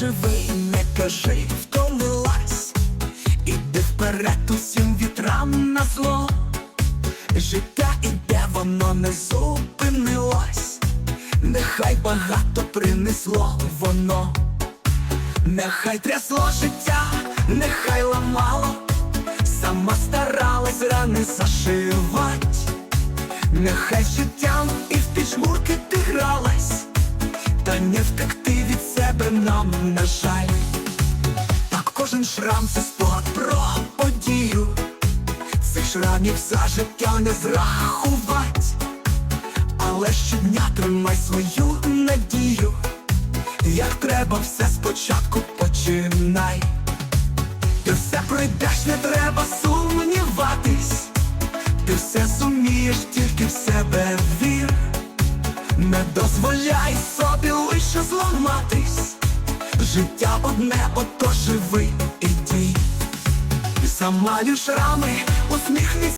живий, не кажи, втомилась, іди вперед усім вітрам на зло. Життя іде, воно не зупинилось, нехай багато принесло воно, нехай трясло життя, нехай ламало, сама старалась рани зашивать, нехай життям і в піджмурки ти гралась, та не втекти нам, на жаль. Так кожен шрам це спогад про подію. Цих шрамів за життя не зрахувать, але щодня тримай свою надію. Як треба, все спочатку починай. Ти все пройдеш, не треба сумніватись. Ти все зумієш, тільки в себе вір. Не дозволяй собі лише зламатись. Життя одне, ото живи і дій. Замалюєш рами, усміхнись